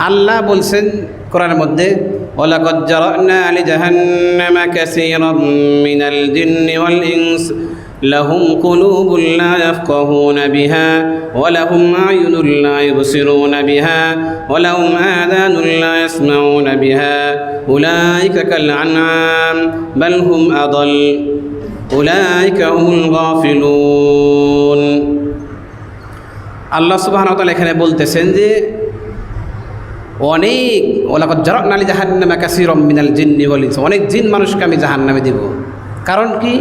আল্লাহ বলছেন কোরআন মধ্যে ওলাকদ জারানা আলি জাহান্নামা কাসীরাম মিনাল জিন্নি ওয়াল ইনস, লাহুম কুলুবুল লা ইয়াফকাহুনা বিহা, ওয়া লাহুম আয়ুনুল লা ইবসিরুনা বিহা, ওয়া লাহুম আযানুল লা ইয়াসমাউনা বিহা, উলাইকা কাল আনআম বাল হুম আদাল, উলাইকা হুমুল গাফিলুন। আল্লাহ সুবহানাহু এখানে বলতেছেন যে অনেক ওলাকত জরক নালি জাহান্নামে কাসিরম মিনাল জিন্নি বলিস অনেক জিন মানুষকে আমি জাহান্নামে দিব। কারণ কি?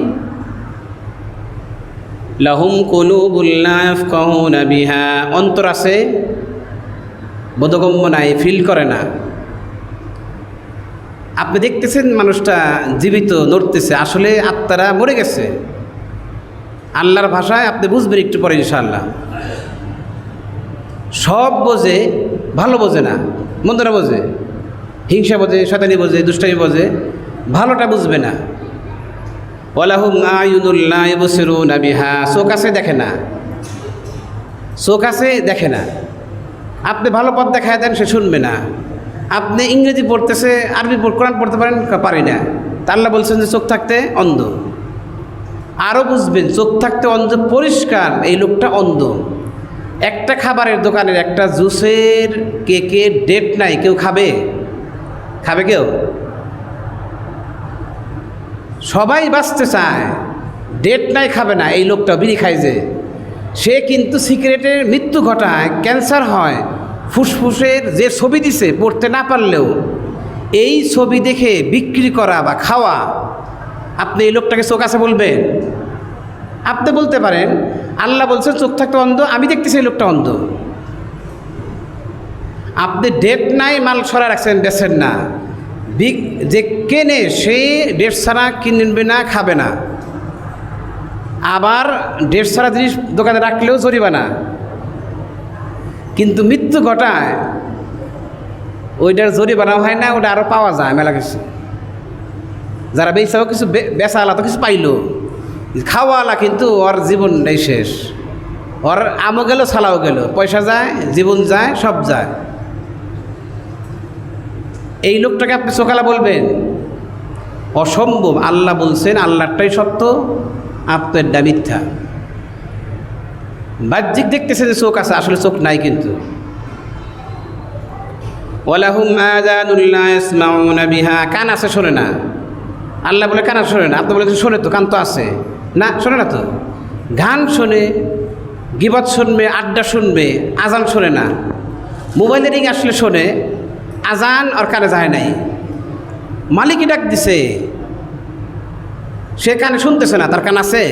লাহুম কলুবুল্লাহ বিহা। অন্তর আছে, বোধগম্য নাই, ফিল করে না। আপনি দেখতেছেন মানুষটা জীবিত, নড়তেছে, আসলে আত্মারা মরে গেছে। আল্লাহর ভাষায় আপনি বুঝবেন একটু পরে ইনশাআল্লাহ। সব বোঝে ভালো বোঝে না, মন্দরা বোঝে, হিংসা বোঝে শতানি বোঝে, দুষ্টামি বোঝে, ভালোটা বুঝবে না। ওলাহুম আয়ুদুল্লাহ বসিরুনা বিহা চোখ আছে দেখে না। চোখ আছে দেখে না। আপনি ভালো পথ দেখায় দেন, সে শুনবে না। আপনি ইংরেজি পড়তেছে, আরবি কোরআন পড়তে পারেন পারি না। তা বলছেন যে চোখ থাকতে অন্ধ। আরও বুঝবেন, চোখ থাকতে অন্ধ, পরিষ্কার, এই লোকটা অন্ধ। একটা খাবারের দোকানের একটা জুসের কেকের ডেট নাই, কেউ খাবে? খাবে কেউ? সবাই বাঁচতে চায়। ডেট নাই, খাবে না, এই লোকটা বিড়ি খায় যে। সে কিন্তু সিগারেটের মৃত্যু ঘটায়, ক্যান্সার হয়। ফুসফুসের যে ছবি দিছে, পড়তে না পারলেও, এই ছবি দেখে বিক্রি করা বা খাওয়া, আপনি এই লোকটাকে চোখ আছে বলবেন? আপনি বলতে পারেন আল্লাহ বলছে, চোখ থাকতে অন্ধ, আমি দেখতেছি লোকটা অন্ধ। আপনি ডেট নাই, মাল সরা রাখছেন বেছেন না। বিগ যে কেনে, সে ডেট ছাড়া কিনবে না, খাবে না। আবার ডেট ছাড়া জিনিস দোকানে রাখলেও জরিমানা। কিন্তু মৃত্যু ঘটায়, ওইটার জরিমানা হয় না, ওটা আরও পাওয়া যায়, মেলা কিছু। যারা বেচাও কিছু বেচা আলা তো কিছু পাইলো। খাওয়ালা কিন্তু ওর জীবনটাই শেষ। ওর আমও গেল ছালাও গেল। পয়সা যায়, জীবন যায়, সব যায়। এই লোকটাকে আপনি সকালে বলবেন, অসম্ভব, আল্লাহ বলছেন আল্লাহটাই সত্য, আপনারটা মিথ্যা। বাহ্যিক দেখতেছে যে চোখ আছে, আসলে চোখ নাই কিন্তু। বিহা। কান আছে, শোনে না। আল্লাহ বলে, কান শোনে না। আপনি বলে শোনে তো, কান তো আছে। না, শোনে না তো। গান শোনে, গিবত শুনবে, আড্ডা শুনবে, আজান শোনে না। মোবাইলের রিং আসলে শোনে, আজান আর কানে যায় নাই। মালিকই ডাক দিছে, সে কানে শুনতেছে না, তার কান আছে।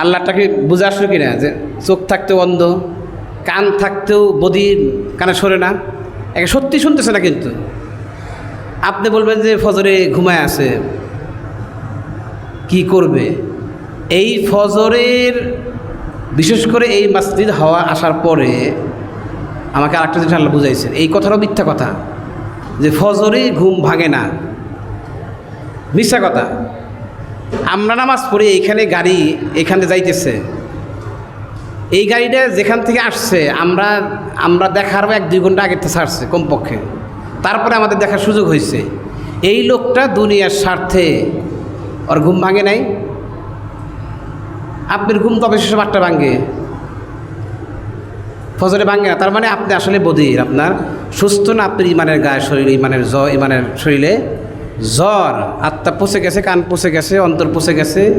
আল্লাহটাকে বুঝে আসলো কিনা যে চোখ থাকতেও অন্ধ, কান থাকতেও বদির কানে সরে না? একে সত্যি শুনতেছে না কিন্তু। আপনি বলবেন যে ফজরে ঘুমায় আছে। কি করবে? এই ফজরের, বিশেষ করে এই মাসজিদ হওয়া আসার পরে আমাকে আরেকটা জিনিস আল্লাহ বুঝাইছেন। এই কথাটাও মিথ্যা কথা। যে ফজরে ঘুম ভাঙে না। মিথ্যা কথা। আমরা নামাজ পড়ি এইখানে গাড়ি এখানে যাইতেছে। এই গাড়িটা যেখান থেকে আসছে, আমরা আমরা দেখার এক দুই ঘণ্টা আগে থেকে ছাড়ছে কমপক্ষে। তারপরে আমাদের দেখার সুযোগ হয়েছে। এই লোকটা দুনিয়ার স্বার্থে ওর ঘুম ভাঙে নাই। আপনার ঘুম তবে সেসব আটটা ভাঙে? ফজরে ভাঙে না, তার মানে আপনি আসলে বধির। আপনার সুস্থ না, আপনার ইমানের গায়ে শরীরে, ইমানের জ, ইমানের শরীরে জ্বর, আত্মা পচে গেছে, কান পচে গেছে, অন্তর পচে গেছে।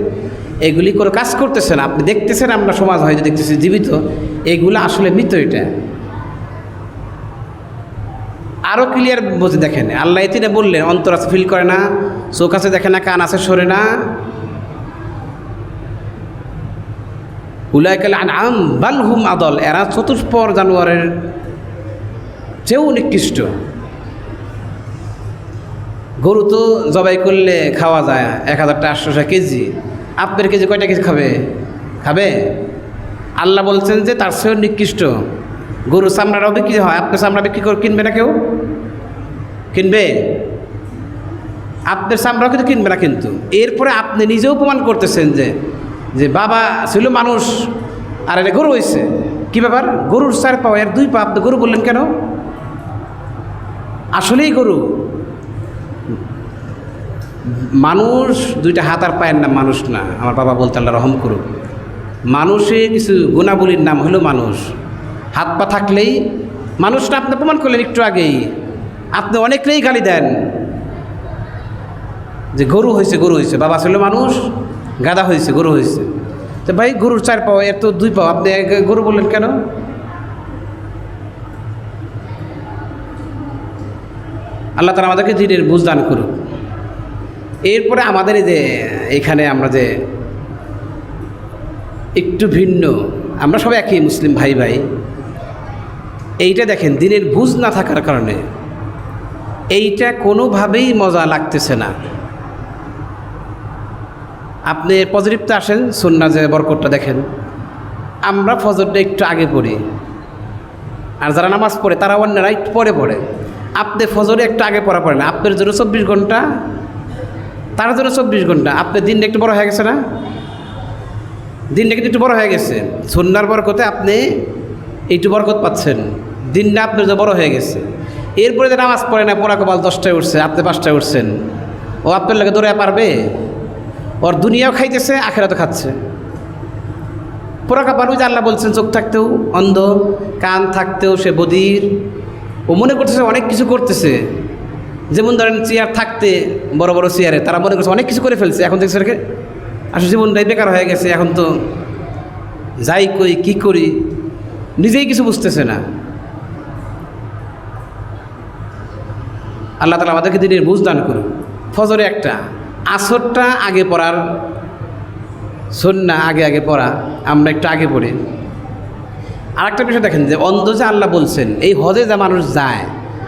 এগুলি করে কাজ করতেছেন। আপনি দেখতেছেন আমরা সমাজ হয়তো দেখতেছি, জীবিত। এগুলো আসলে মৃত এটা। আরও ক্লিয়ার বুঝে দেখেন। আল্লাহ এতিনে বললেন, অন্তর আছে ফিল করে না, চোখ আছে, দেখে না, কান আছে, সরে না। উলাইকাল আম বালহুম আদল। এরা চতুষ্পর জানোয়ারের চেয়েও নিকৃষ্ট। গরু তো জবাই করলে খাওয়া যায়, এক হাজার টাকা, আটশো কেজি। আপনার কেজি কয়টা কেজি খাবে? খাবে? আল্লাহ বলছেন যে তার চেয়েও নিকৃষ্ট। গরু চামড়াটাও বিক্রি হয়। আপনার চামড়া বিক্রি করে কিনবে না কেউ? কিনবে? আপনার চামড়াও কিন্তু কিনবে না কিন্তু। এরপরে আপনি নিজেও প্রমাণ করতেছেন যে যে বাবা ছিল মানুষ আর এটা গরু হয়েছে কী ব্যাপার? গরুর চার পাও এর দুই পা, আপনি গরু বললেন কেন? আসলেই গরু। মানুষ দুইটা হাত আর পায়ের নাম মানুষ না। আমার বাবা বলতে আল্লাহ রহম করুক। মানুষে কিছু গুণাবলীর নাম হলো মানুষ। হাত পা থাকলেই মানুষটা আপনি প্রমাণ করলেন একটু আগেই। আপনি অনেকটাই গালি দেন। যে গরু হয়েছে গরু হয়েছে। বাবা ছিল মানুষ গাদা হয়েছে, গরু হয়েছে। তো ভাই, গরুর চার পাও, এর তো দুই পাও। আপনি গরু বললেন কেন? আল্লাহ তালা আমাদেরকে দিনের বুঝদান করুক। এরপরে আমাদের যে, এখানে আমরা যে একটু ভিন্ন, আমরা সবাই একই মুসলিম ভাই ভাই এইটা দেখেন, দিনের বুঝ না থাকার কারণে। এইটা কোনোভাবেই মজা লাগতেছে না। আপনি পজিটিভতে আসেন সন্না যে বরকতটা দেখেন। আমরা ফজরটা একটু আগে পড়ি। আর যারা নামাজ পড়ে, তারা অন্যরা একটু পরে পড়ে। আপনি ফজরে একটু আগে পড়া পড়েন আপনার জন্য চব্বিশ ঘণ্টা, তার জন্য চব্বিশ ঘণ্টা। আপনার দিনটা একটু বড় হয়ে গেছে না? দিনটা কিন্তু একটু বড় হয়ে গেছে। সন্ন্যার বরকতে আপনি একটু বরকত পাচ্ছেন। দিনটা আপনার যে বড় হয়ে গেছে। এরপরে যে নামাজ পড়ে না, পড়া কপাল দশটায় উঠছে আপনি পাঁচটায় উঠছেন। ও আপনার লাগে দৌড়ে পারবে? ওর দুনিয়াও খাইতেছে, আখেরাতও খাচ্ছে। পোড়া কপাল ওই আল্লাহ বলছেন, চোখ থাকতেও অন্ধ, কান থাকতেও সে বদির। ও মনে করতেছে অনেক কিছু করতেছে। যেমন ধরেন চেয়ার থাকতে বড় বড় চেয়ারে, তারা মনে করছে অনেক কিছু করে ফেলছে। এখন দেখছে আসলে জীবনটাই বেকার হয়ে গেছে, এখন তো যাই কই কি করি, নিজেই কিছু বুঝতেছে না। আল্লাহ তালা আমাদেরকে দিনের বুঝ দান করুন ফজরে একটা, আসরটা আগে পড়ার, সন্না আগে আগে পড়া, আমরা একটু আগে পড়ি। আর একটা বিষয় দেখেন যে, অন্ধ যে আল্লাহ বলছেন, এই হজে যা মানুষ যায়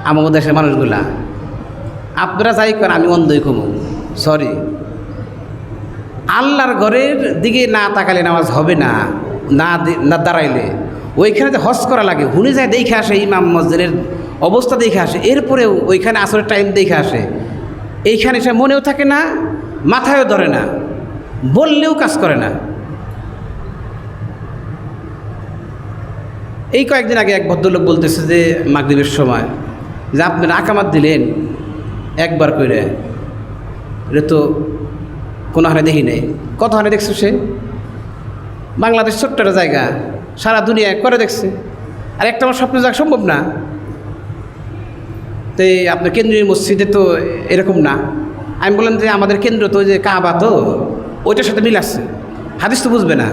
আমাদের দেশের মানুষগুলা, আপনারা যাই করেন, আমি অন্ধই কমু সরি আল্লাহর ঘরের দিকে না তাকালে নামাজ হবে না না দাঁড়াইলে। ওইখানে হজ করা লাগে। হুনে যায় দেখে আসে ইমাম মসজিদের অবস্থা দেখে আসে। এরপরেও ওইখানে আসলে টাইম দেখে আসে। এইখানে সে মনেও থাকে না, মাথায়ও ধরে না, বললেও কাজ করে না। এই কয়েকদিন আগে এক ভদ্রলোক বলতেছে যে মাগরীবের সময়, যে আপনারা আকামাত দিলেন একবার করে এটা তো কোনো হারে দেখি নেই। কত হারে দেখছ সে? বাংলাদেশ ছোট্ট একটা জায়গা। সারা দুনিয়া করে দেখছে। আর একটা আমার স্বপ্ন যাওয়া সম্ভব না। তো আপনার কেন্দ্রীয় মসজিদে তো এরকম না। আমি বললাম যে আমাদের কেন্দ্র তো যে কাবা তো, ওইটার সাথে মিল আসছে হাদিস তো বুঝবে না।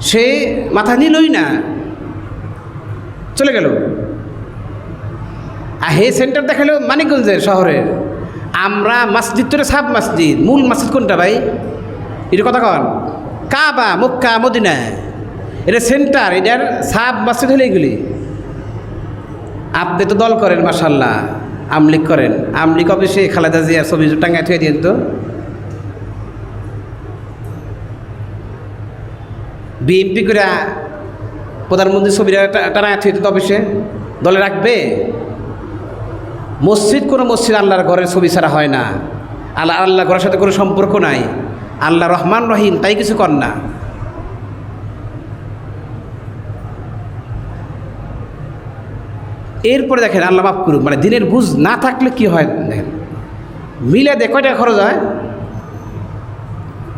সে মাথা নিলই না। চলে গেল। আর হে সেন্টার দেখাল মানিকগঞ্জের শহরের আমরা মসজিদ তো সাব মসজিদ। মূল মসজিদ কোনটা ভাই? এটা কথা কন। কাবা, মক্কা মদিনা এটা সেন্টার এটার সাব মসজিদ হলে এগুলি। আপনি তো দল করেন মাসাল্লাহ আমলিক করেন। আমলিক অফিসে খালেদা জিয়ার ছবি টাঙ্গায় থুয়ে দিন তো। বিএনপি করে প্রধানমন্ত্রী ছবিটা টানা থুয়ে দিত অফিসে। দলে রাখবে? মসজিদ, কোনো মসজিদ আল্লাহর ঘরের ছবি ছাড়া হয় না। আল্লাহ আল্লাহ ঘরের সাথে কোনো সম্পর্ক নাই। আল্লাহ রহমান রহিম, তাই কিছু কর না। এরপরে দেখেন আল্লাহ মাফ করুক মানে দিনের বুঝ না থাকলে কি হয় দেখেন? মিলে দে কয় টাকা খরচ হয়?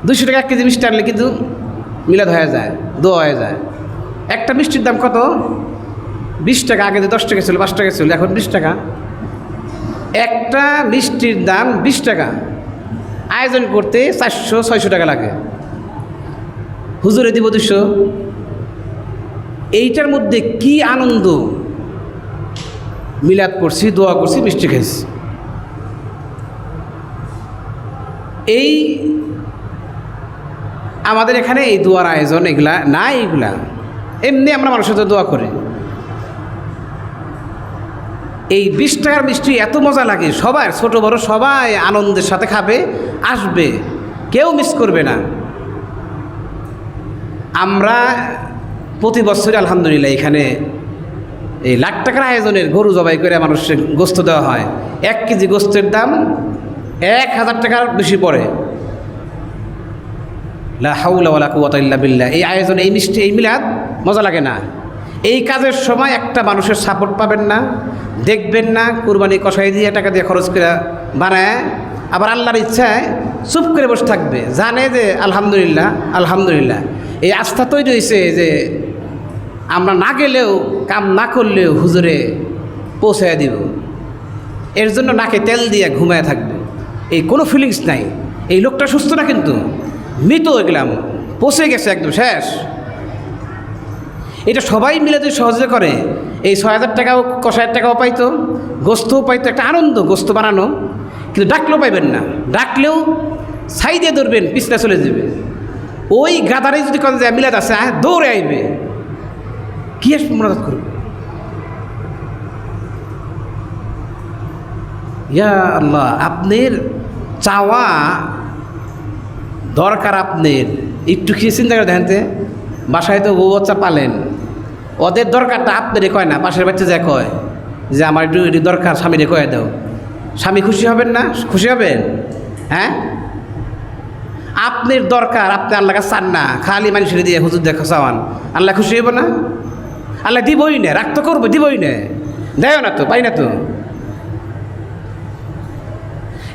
দুশো টাকা এক কেজি মিষ্টি আনলে কিন্তু মিলাদ হয়ে যায়, দোয়া হয়ে যায়। একটা মিষ্টির দাম কত? বিশ টাকা, আগে যে দশ টাকা ছিল, পাঁচ টাকা ছিল, এখন বিশ টাকা। একটা মিষ্টির দাম বিশ টাকা। আয়োজন করতে চারশো, ছয়শো টাকা লাগে। হুজুরে দিব দুশো এইটার মধ্যে কি আনন্দ? মিলাদ করছি দোয়া করছি, মিষ্টি খেয়েছি এই আমাদের এখানে এই দোয়ার আয়োজন এগুলা না এইগুলা এমনি আমরা মানুষের সাথে দোয়া করি। এই বিশ টাকার মিষ্টি এত মজা লাগে সবার ছোট, বড় সবাই আনন্দের সাথে খাবে, আসবে, কেউ মিস করবে না। আমরা প্রতি বছরই আলহামদুলিল্লাহ এখানে এই লাখ টাকার আয়োজনের গরু জবাই করে মানুষের গোস্ত দেওয়া হয়। এক কেজি গোস্তের দাম এক হাজার টাকার বেশি পড়ে। হাউলা বিল্লাহ। এই আয়োজন, এই মিষ্টি, এই মিলাদ মজা লাগে না। এই কাজের সময় একটা মানুষের সাপোর্ট পাবেন না, দেখবেন না, কুরবানি কষাই দিয়ে টাকা দিয়ে খরচ করে বানায়। আবার আল্লাহর ইচ্ছায় চুপ করে বসে থাকবে। জানে যে আলহামদুলিল্লাহ আলহামদুলিল্লাহ। এই আস্থা তৈরি হয়েছে যে আমরা না গেলেও কাম না করলেও হুজুরে পৌঁছায় দিব। এর জন্য নাকে তেল দিয়ে ঘুমায় থাকবে। এই কোনো ফিলিংস নাই। এই লোকটা সুস্থ না কিন্তু? মৃত গেলাম পচে গেছে একদম শেষ। এটা সবাই মিলে যদি সহজে করে এই ছয় হাজার টাকাও কষ হাজার টাকাও পাইতো গোস্তও পাইতো একটা আনন্দ গোস্ত বানানো। কিন্তু ডাকলেও পাইবেন না। ডাকলেও দিয়ে ধরবেন পিছনে চলে যাবে। ওই গাদারে যদি যায় মিলাদ আছে আহ, দৌড়ে আইবে। কি আর মনাজাত করবে? ইয়া আল্লাহ, আপনার চাওয়া দরকার আপনার। একটু কি চিন্তা করে দেখেন বাসায় তো বউ বাচ্চা পালেন। ওদের দরকারটা আপনারে কয় না, পাশের বাচ্চা যা কয় যে আমার একটু এটি দরকার, স্বামীরে কয়ে দাও। স্বামী খুশি হবেন না? খুশি হবেন? হ্যাঁ? আপনার দরকার, আপনি আল্লাহ কাছে চান না। খালি মানুষের দিয়ে হুজুর দেখো চাওয়ান। আল্লাহ খুশি হইব না? আল্লাহ দিবই না, রাগ তো করব, দিবই না। দেয় না তো, পাই না তো।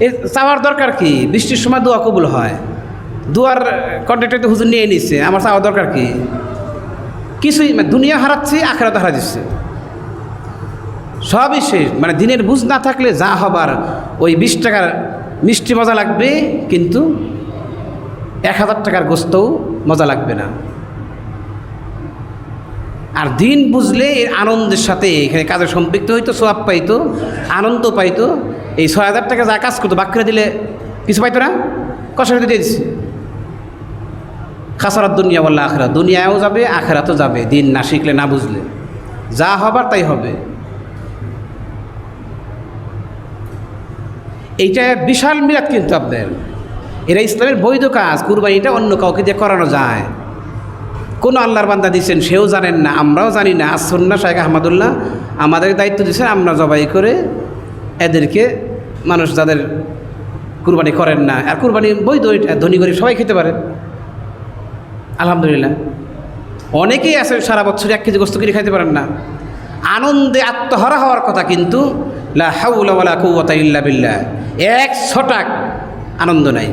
এ চাওয়ার দরকার কি? বৃষ্টির সময় দোয়া কবুল হয়। দুয়ার কন্ট্রাক্টর তো হুজুর নিয়ে নিচ্ছে আমার চাওয়ার দরকার কি? কিছুই মানে দুনিয়া হারাচ্ছে, আখেরাতে হারা দিচ্ছে। সবই শেষ। মানে দিনের বুঝ না থাকলে যা হবার, ওই বিশ টাকার মিষ্টি মজা লাগবে, কিন্তু এক হাজার টাকার গোস্তও মজা লাগবে না। আর দিন বুঝলে এর আনন্দের সাথে এখানে কাজে সম্পৃক্ত হইতো, সোয়াব পাইতো, আনন্দ পাইতো। এই ছয় হাজার টাকা যা কাজ করতো বাক্যরে দিলে কিছু পাইতো না? কষ্ট দিয়ে দিচ্ছে খাসারাত দুনিয়া বললে আখরা দুনিয়ায়ও যাবে, আখেরাতও যাবে। দিন না শিখলে, না বুঝলে। যা হবার তাই হবে। এইটা বিশাল মিরাত কিন্তু আপনার। এরা ইসলামের বৈধ কাজ, কুরবানিটা অন্য কাউকে দিয়ে করানো যায়। কোনো আল্লাহর বান্দা দিচ্ছেন সেও জানেন না, আমরাও জানি না। আসন্না শাহেখ আহমদুল্লাহ আমাদের দায়িত্ব দিচ্ছেন আমরা জবাই করে এদেরকে মানুষ যাদের কুরবানি করেন না। আর কুরবানি বৈধ ধনী গরিব সবাই খেতে পারে। আলহামদুলিল্লাহ। অনেকেই আছে সারা বছর এক কেজি গোস্ত কিনে খাইতে পারেন না। আনন্দে আত্মহারা হওয়ার কথা কিন্তু লা হাউলা ওয়ালা কুওয়াতা ইল্লা বিল্লাহ। এক ছটাক আনন্দ নাই।